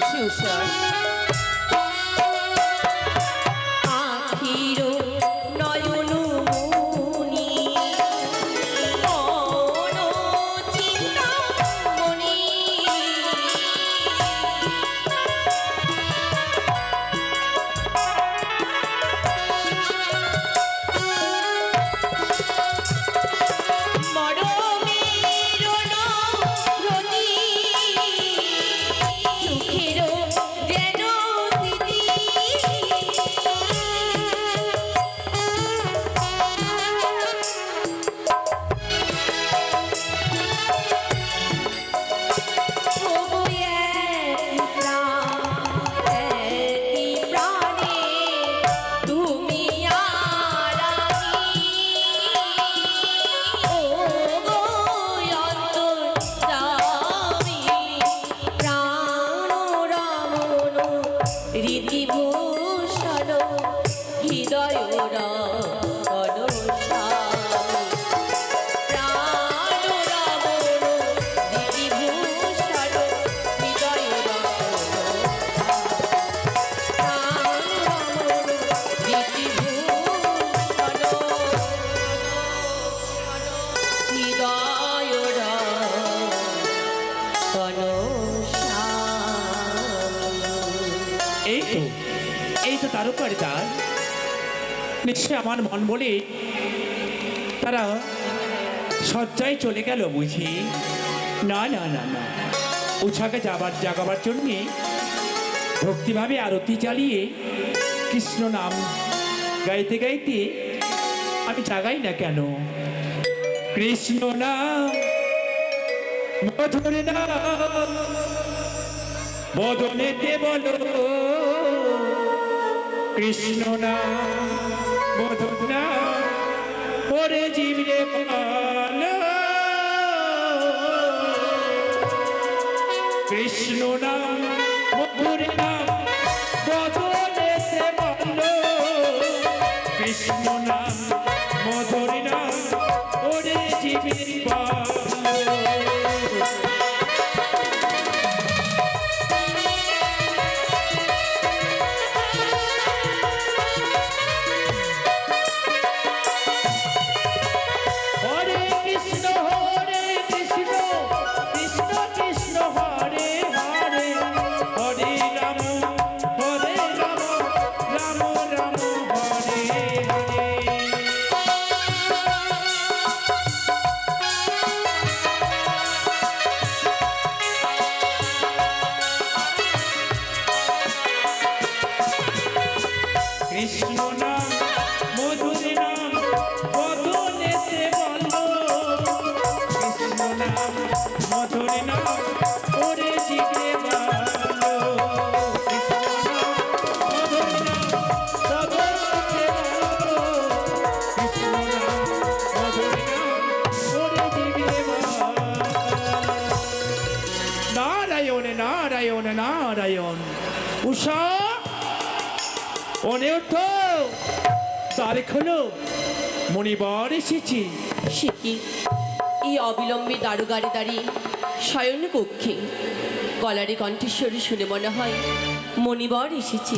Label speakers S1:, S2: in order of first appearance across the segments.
S1: It's. আমার মন বলে তারা সজ্জায় চলে গেল বুঝি। না না না না। উৎসাকে যাবার, জাগাবার জন্যে ভক্তিভাবে আরতি চালিয়ে কৃষ্ণ নাম গাইতে গাইতে আমি জাগাই না কেন? কৃষ্ণ নাম, মধুর নাম, বদনেতে বলো। কৃষ্ণ নাম বধ করে জীবনে পালো কৃষ্ণ নাম মধুর নাম বদলে সে মানো কৃষ্ণ
S2: নারায়ণ নারায়ণ। উষা অনে তো তারে খোলো মণিবর এসেছি।
S1: সে কি? এই অবিলম্বে দারুগাড়ি দাঁড়িয়ে শয়ন কক্ষে গলারে কণ্ঠেশ্বরী শুনে মনে হয় মণিবর এসেছে।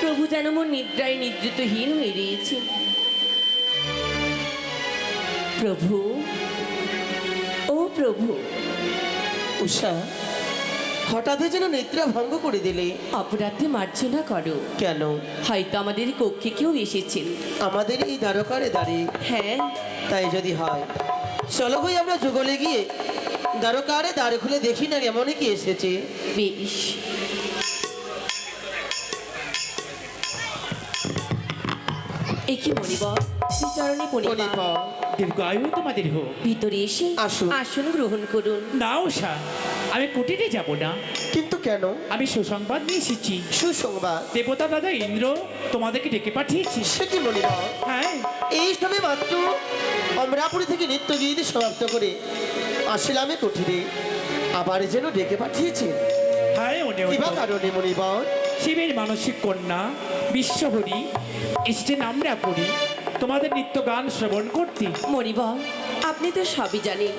S1: প্রভু যেন মোর নিদ্রায় নিদ্রিতহীন হয়ে রয়েছে। প্রভু, ও প্রভু
S3: উষা হঠাৎ যেন নিদ্রা ভঙ্গ করে দিলে।
S1: অপরাধে মার্জনা করো।
S3: কেন?
S1: হয়তো আমাদের কক্ষে কেউ এসেছেন
S3: আমাদের এই দ্বারকারে দাঁড়িয়ে
S1: হ্যাঁ।
S3: তাই যদি হয় চলো ভাই আমরা যুগলে গিয়ে দ্বারকারে দ্বার খুলে দেখি না এমনই কি এসেছে।
S1: বেশ। একই মণিবর শ্রীচরণে পরিপা
S3: পরিপা
S2: দীর্ঘায়ু তোমাদের হোক।
S1: ভিতরে এসে
S3: আসুন।
S1: আসন গ্রহণ করুন।
S2: না উষা আমি কুটিরে যাব না।
S3: কিন্তু কেন?
S2: আমি সুসংবাদ নিয়ে এসেছি।
S3: সুসংবাদ?
S2: দেবতা দাদা ইন্দ্র তোমাদেরকে ডেকে পাঠিয়েছি।
S3: সে কি মনিবা
S2: হ্যাঁ?
S3: এই সময় মাত্র অমরাপুরি থেকে নিত্য গীত সমাপ্ত করে আসিলামে কুঠিরে। আবার যেন ডেকে পাঠিয়েছে।
S2: হ্যাঁ অনে
S3: কিবা কারণে মনিবর
S2: শিবের মানসিক কন্যা বিশ্বহরি এসছেন আমরা পড়ি তোমাদের নিত্য গান শ্রবণ করতে।
S1: মণিবর আপনি তো সবই জানেন।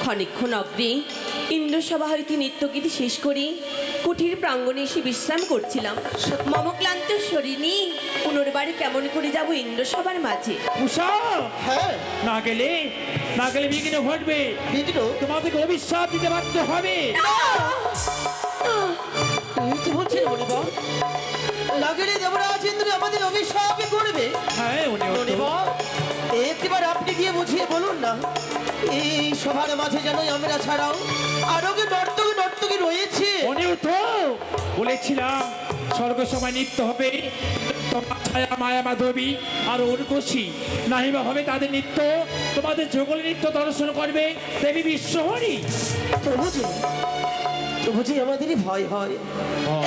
S1: ক্ষণিক্ষণ অগ্রে ইন্দ্রসভা হইতে নৃত্যগীতি শেষ করি কুঠির প্রাঙ্গণে এসে বিশ্রাম করছিলাম। মম ক্লান্ত শরীর পুনর্বার কেমন করে যাব ইন্দ্রসভার মাঝে?
S2: উষা!
S3: হ্যাঁ।
S2: না গেলে না গেলে বিঘ্ন ঘটবে।
S3: বিঘ্ন?
S2: তোমাদেরকে অভিশাপ দিতে বাধ্য হবে।
S3: মনিবর লাগলে দেবরাজ ইন্দ্র আমাদের অভিশাপ করবে।
S2: হ্যাঁ উনি
S3: একবার আপনি গিয়ে বুঝিয়ে বলুন না এই সবার মাঝে যেন আমরা ছাড়াও আরও কি নর্তকী নর্তকী রয়েছে।
S2: উনি তো বলেছিলাম স্বর্গ সময় নৃত্য হবে। তোমার ছায়া মায়া মাধবী আর উর্বশী নাহিবা হবে তাদের নৃত্য তোমাদের যোগল নৃত্য দর্শন করবে দেবী বিশ্বহরি।
S3: প্রভুজি প্রভুজি আমাদেরই ভয় হয়।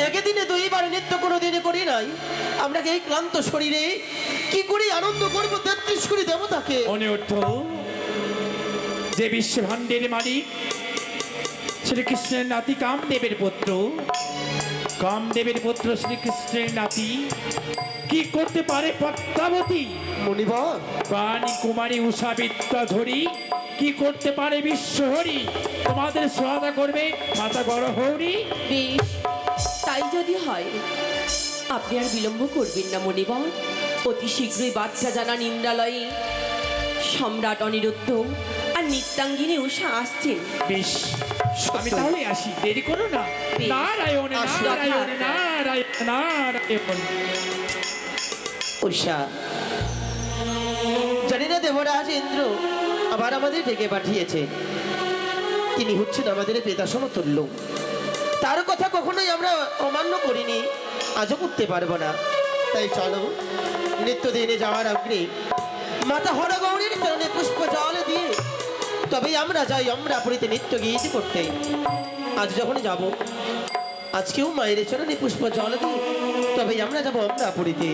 S3: একদিনে দুইবার নৃত্য কোনো দিনে করি নাই। আমরা এই ক্লান্ত শরীরে কি করে আনন্দ করব তেত্রিশ কোটি দেবতাকে?
S2: যে বিশ্ব ভাণ্ডের মালিক শ্রীকৃষ্ণের নাতি কামদেবের পুত্র। কামদেবের পুত্র শ্রীকৃষ্ণের নাতি কি করতে পারে পদ্মাবতী?
S3: মণিবর।
S2: প্রাণী কুমারী উষা বিদ্যা ধরি কি করতে পারে বিশ্ব হরি? তোমাদের সহায়তা করবে মাতা গড় হরি।
S1: বেশ তাই যদি হয় আপনি আর বিলম্ব করবেন না মণিবর অতি শীঘ্রই বাচ্চা জানা নিন্দালয়ে সম্রাট অনিরুদ্ধ আর নিত্যাঙ্গিনী উষা আসছেন।
S2: বেশ আমি তাহলে আসি দেরি করো না। নারায়ণ নারায়ণ নারায়ণ নারায়ণ।
S3: উষা। জানি না দেবরাজ ইন্দ্র আবার আমাদের ডেকে পাঠিয়েছে। তিনি হচ্ছেন আমাদের পিতা সমতুল্য। তার কথা কখনোই আমরা অমান্য করিনি। আজও করতে পারব না। তাই চলো নিত্য দিনে যাওয়ার আগ্রে মাতা হরগৌরীর চরণে পুষ্প জল দিয়ে তবে আমরা যাই, আমরা পুরীতে নিত্য গীত করতে। আজ যখন যাব, আজকেও মায়ের চরণে পুষ্প জল দিয়ে তবে আমরা যাব, আমরা পুরীতে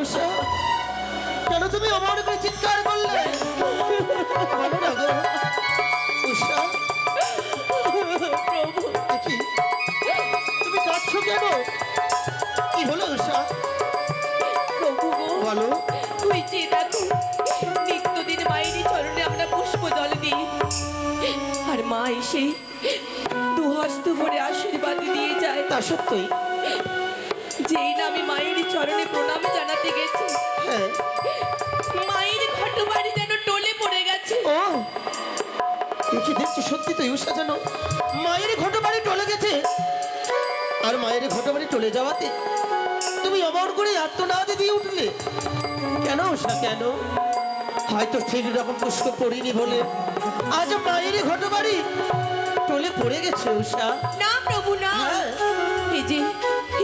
S1: মাংস কেন তুমি অমর করে চিৎকার করলে? তুমি কাঁদছো কেন? কি হলো উষা? বলো। তুই যে দেখো নিত্যদিন বাইরে চরণে আমরা পুষ্প জল দিই। আর মা এসে দু হস্ত ভরে আশীর্বাদ দিয়ে যায়।
S3: তা সত্যই।
S1: যেই না আমি মায়ের চরণে প্রণাম জানাতে গেছি।
S3: হ্যাঁ।
S1: মায়ের ঘটবাড়ি যেন টলে পড়ে গেছে।
S3: দেখি দেখছি? সত্যি তো ইউসা জানো মায়ের ঘটো বাড়ি টলে গেছে। আর মায়ের ঘটো বাড়ি টলে যাওয়াতে তুমি অমর করে আত্মনাদে দিয়ে উঠলে। কেন উষা কেন? হয়তো ঠিক রকম পুষ্প পড়িনি বলে আজ মায়ের ঘটো বাড়ি টলে পড়ে গেছে উষা।
S1: না প্রভু না।
S3: হ্যাঁ।
S1: এই যে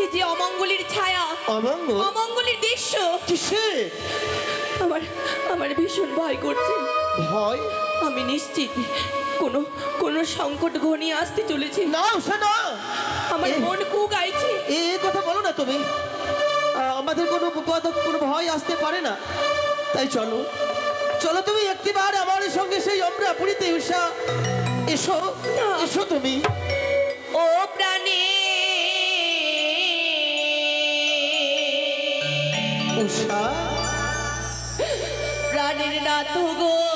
S1: এই যে অমঙ্গলের ছায়া
S3: অমঙ্গ
S1: অমঙ্গলের দৃশ্য?
S3: কিসে?
S1: আমার আমার ভীষণ ভয় করছে।
S3: ভয়?
S1: আমি নিশ্চিত কোনো কোনো সংকট ঘনিয়ে আসতে চলেছে।
S3: না না।
S1: আমার মন কু গাইছে।
S3: এ কথা বলো না তুমি। আমাদের কোনো বিপদ কোনো ভয় আসতে পারে না। তাই চলো। চলো তুমি একটিবার আমার সঙ্গে সেই আমরা পুরীতে উষা। এসো
S1: না।
S3: এসো তুমি। উষা
S1: প্রাণের নাথ গো।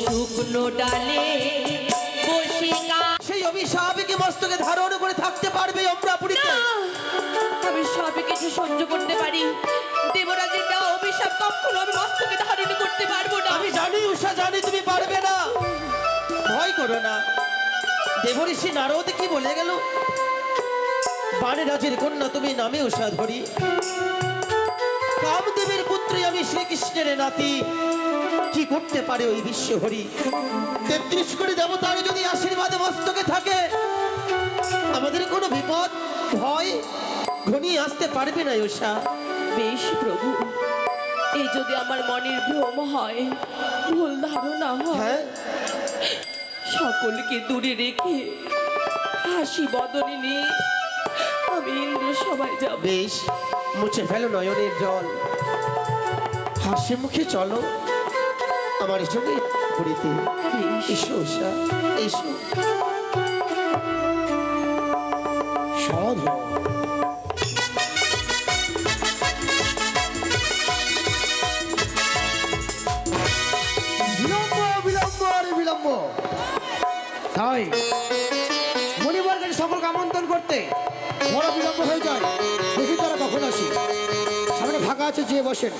S1: শুকনো ডালে
S3: সেই অভিশাপকে মস্তকে ধারণ করে থাকতে পারবে আমরা পুরীতে
S1: না, আমি সবই কিছু সহ্য করতে পারি। দেবরাজের দেওয়া অভিশাপ কখনো আমি মস্তকে করতে পারব না।
S3: আমি জানি উষা জানি তুমি পারবে না। ভয় করো না। দেবঋষি নারদ কি বলে গেল? বাণী রাজের কন্যা তুমি নামে উষা ধরি। কামদেবের পুত্রই আমি শ্রীকৃষ্ণের নাতি। কি করতে পারে ওই বিশ্ব হরি তেত্রিশ কোটি দেবতার যদি আশীর্বাদে মস্তকে থাকে আমাদের কোনো বিপদ ভয় ঘনিয়ে আসতে পারবে না উষা।
S1: বেশ প্রভু। এই যদি আমার মনের ভ্রম হয় ভুল ধারণা হয়
S3: হ্যাঁ?
S1: সকলকে দূরে রেখে হাসি বদনে নিয়ে আমি ইন্দ্র সবাই যাব।
S3: বেশ মুছে ফেলো নয়নের জল। হাসি মুখে চলো আমার সঙ্গে এসো এসো।
S4: তাই মণিবার কাছে সকলকে আমন্ত্রণ করতে বড় বিলম্ব হয়ে যায়। দেখি তারা কখন আসে। সামনে ফাঁকা আছে যে বসেন।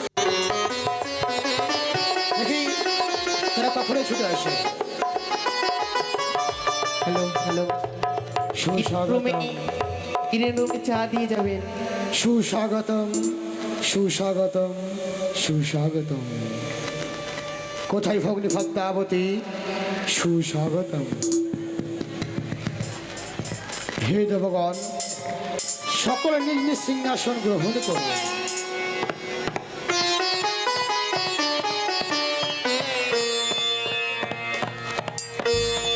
S4: দেখি তারা কখনই ছুটে আসে।
S5: Hello hello. রুমে চা দিয়ে যাবেন।
S4: সুস্বাগতম সুস্বাগতম সুস্বাগতম। কোথায় ভগ্নি ভক্তাবতী সুস্বাগতম। হে দেবগণ সকলে নিজ নিজ সিংহাসন গ্রহণ করুন।